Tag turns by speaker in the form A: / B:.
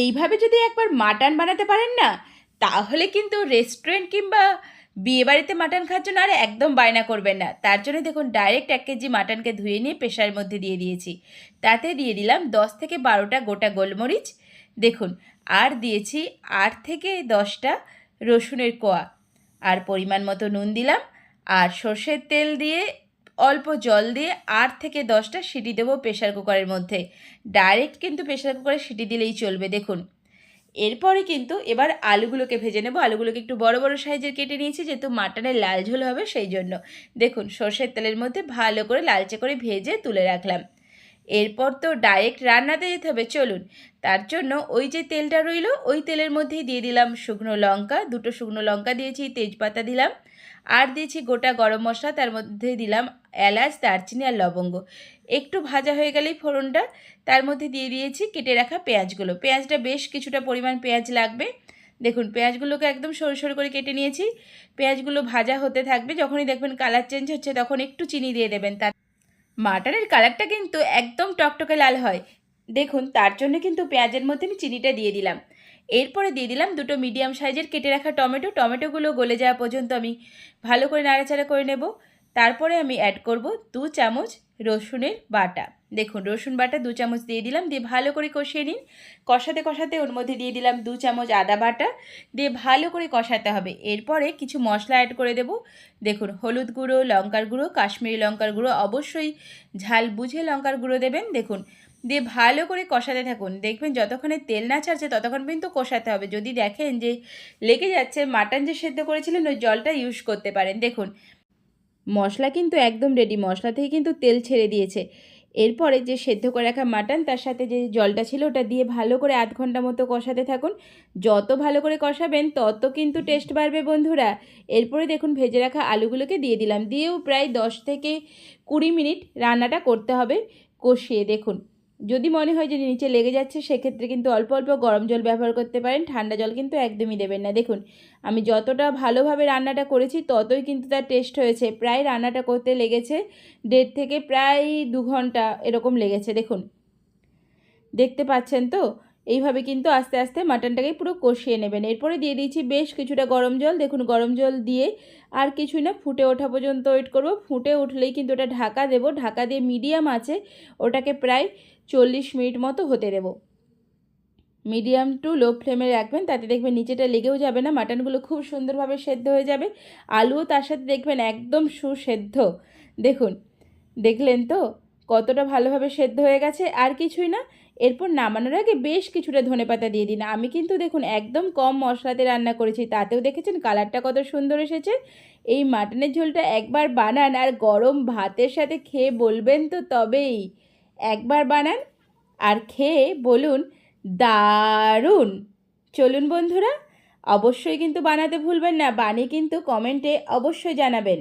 A: এইভাবে যদি একবার মাটন বানাতে পারেন না, তাহলে কিন্তু রেস্টুরেন্ট কিংবা বিয়েবাড়িতে মাটন খাওয়ার জন্য আর একদম বায়না করবেন না। তার জন্য দেখুন ডাইরেক্ট এক কেজি মাটনকে ধুয়ে নিয়ে প্রেশারের মধ্যে দিয়ে দিয়েছি। তাতে দিয়ে দিলাম দশ থেকে বারোটা গোটা গোলমরিচ। দেখুন, আর দিয়েছি আট থেকে দশটা রসুনের কোয়া। আর পরিমাণ মতো নুন দিলাম। আর সর্ষের তেল দিয়ে অল্প জল দিয়ে আট থেকে দশটা সিটি দেবো প্রেশার কুকারের মধ্যে। ডাইরেক্ট কিন্তু প্রেশার কুকারে সিটি দিলেই চলবে, দেখুন। এরপরে কিন্তু এবার আলুগুলোকে ভেজে নেব। আলুগুলোকে একটু বড় বড় সাইজের কেটে নিয়েছি, যেহেতু মাটনের লাল ঝোল হবে সেই জন্য। দেখুন, সর্ষের তেলের মধ্যে ভালো করে লালচে করে ভেজে তুলে রাখলাম। এরপর তো ডাইরেক্ট রান্নাতে যেতে হবে, চলুন। তার জন্য ওই যে তেলটা রইল, ওই তেলের মধ্যেই দিয়ে দিলাম শুকনো লঙ্কা, দুটো শুকনো লঙ্কা দিয়েছি, তেজপাতা দিলাম, আর দিয়েছি গোটা গরম মশলা, তার মধ্যে দিলাম এলাচ, দারচিনি আর লবঙ্গ। একটু ভাজা হয়ে গেলেই ফোড়নটা, তার মধ্যে দিয়ে দিয়েছি কেটে রাখা পেঁয়াজগুলো। পেঁয়াজটা বেশ কিছুটা পরিমাণ পেঁয়াজ লাগবে। দেখুন, পেঁয়াজগুলোকে একদম সরু সরু করে কেটে নিয়েছি। পেঁয়াজগুলো ভাজা হতে থাকবে, যখনই দেখবেন কালার চেঞ্জ হচ্ছে, তখন একটু চিনি দিয়ে দেবেন মাটনের কালারটা কিন্তু একদম টকটকে লাল হয়। দেখুন, তার জন্য কিন্তু পেঁয়াজের মধ্যে আমি চিনিটা দিয়ে দিলাম। এরপরে দিয়ে দিলাম দুটো মিডিয়াম সাইজের কেটে রাখা টমেটো। টমেটোগুলো গলে যাওয়া পর্যন্ত আমি ভালো করে নাড়াচাড়া করে নেব। তারপরে আমি অ্যাড করব দু চামচ রসুনের বাটা। দেখুন, রসুন বাটা দু চামচ দিয়ে দিলাম, দিয়ে ভালো করে কষিয়ে নিন। কষাতে কষাতে ওর মধ্যে দিয়ে দিলাম দু চামচ আদা বাটা, দিয়ে ভালো করে কষাতে হবে। এরপরে কিছু মশলা অ্যাড করে দেব। দেখুন, হলুদ গুঁড়ো, লঙ্কার গুঁড়ো, কাশ্মীরি লঙ্কার গুঁড়ো, অবশ্যই ঝাল বুঝে লঙ্কার গুঁড়ো দেবেন। দেখুন, দিয়ে ভালো করে কষাতে থাকুন। দেখবেন যতক্ষণে তেল না ছাড়ছে ততক্ষণ কিন্তু কষাতে হবে। যদি দেখেন যে লেগে যাচ্ছে, মাটন যে সেদ্ধ করেছিলেন, ওই জলটা ইউজ করতে পারেন। দেখুন মশলা কিন্তু একদম রেডি মশলা থেকে কিন্তু তেল ছেড়ে দিয়েছে। এরপরে যে সেদ্ধ করে রাখা মাটন তার সাথে যে জলটা ছিল ওটা দিয়ে ভালো করে আধ ঘণ্টা মতো কষাতে থাকুন। যত ভালো করে কষাবেন, তত কিন্তু টেস্ট বাড়বে বন্ধুরা। এরপরে দেখুন ভেজে রাখা আলুগুলোকে দিয়ে দিলাম। দিয়েও প্রায় দশ থেকে কুড়ি মিনিট রান্নাটা করতে হবে, কষিয়ে দেখুন। যদি মনে হয় যে নিচে লেগে যাচ্ছে, সেক্ষেত্রে কিন্তু অল্প অল্প গরম জল ব্যবহার করতে পারেন। ঠান্ডা জল কিন্তু একদমই দেবেন না। দেখুন, আমি যতটা ভালোভাবে রান্নাটা করেছি, ততই কিন্তু তার টেস্ট হয়েছে। প্রায় রান্নাটা করতে লেগেছে, দেড় থেকে প্রায় দু ঘণ্টা এরকম লেগেছে। দেখুন, দেখতে পাচ্ছেন তো? এইভাবে কিন্তু আস্তে আস্তে মাটনটাকে পুরো কষিয়ে নেবেন। এরপরে দিয়ে দিয়েছি বেশ কিছুটা গরম জল। দেখুন, গরম জল দিয়ে আর কিছুই না, ফুটে ওঠা পর্যন্ত ওয়েট করব। ফুটে উঠলেই কিন্তু ওটা ঢাকা দেব। ঢাকা দিয়ে মিডিয়াম আছে, ওটাকে প্রায় চল্লিশ মিনিট মতো হতে দেব। মিডিয়াম টু লো ফ্লেমে রাখবেন, তাতে দেখবেন নিচেটা লেগেও যাবে না। মাটনগুলো খুব সুন্দরভাবে সেদ্ধ হয়ে যাবে। আলুও তার সাথে দেখবেন একদম সুসেদ্ধ। দেখুন, দেখলেন তো? কতটা ভালোভাবে সেদ্ধ হয়ে গেছে। আর কিছুই না এরপর নামানোর আগে বেশ কিছুটা ধনেপাতা দিয়ে দিন। আমি কিন্তু দেখুন একদম কম মশলাতে রান্না করেছি, তাতেও দেখেছেন কালারটা কত সুন্দর এসেছে। এই মাটনের ঝোলটা একবার বানান আর গরম ভাতের সাথে খেয়ে বলবেন তো তবেই। একবার বানান আর খেয়ে বলুন দারুণ। চলুন বন্ধুরা, অবশ্যই কিন্তু বানাতে ভুলবেন না, বানিয়ে কিন্তু কমেন্টে অবশ্যই জানাবেন।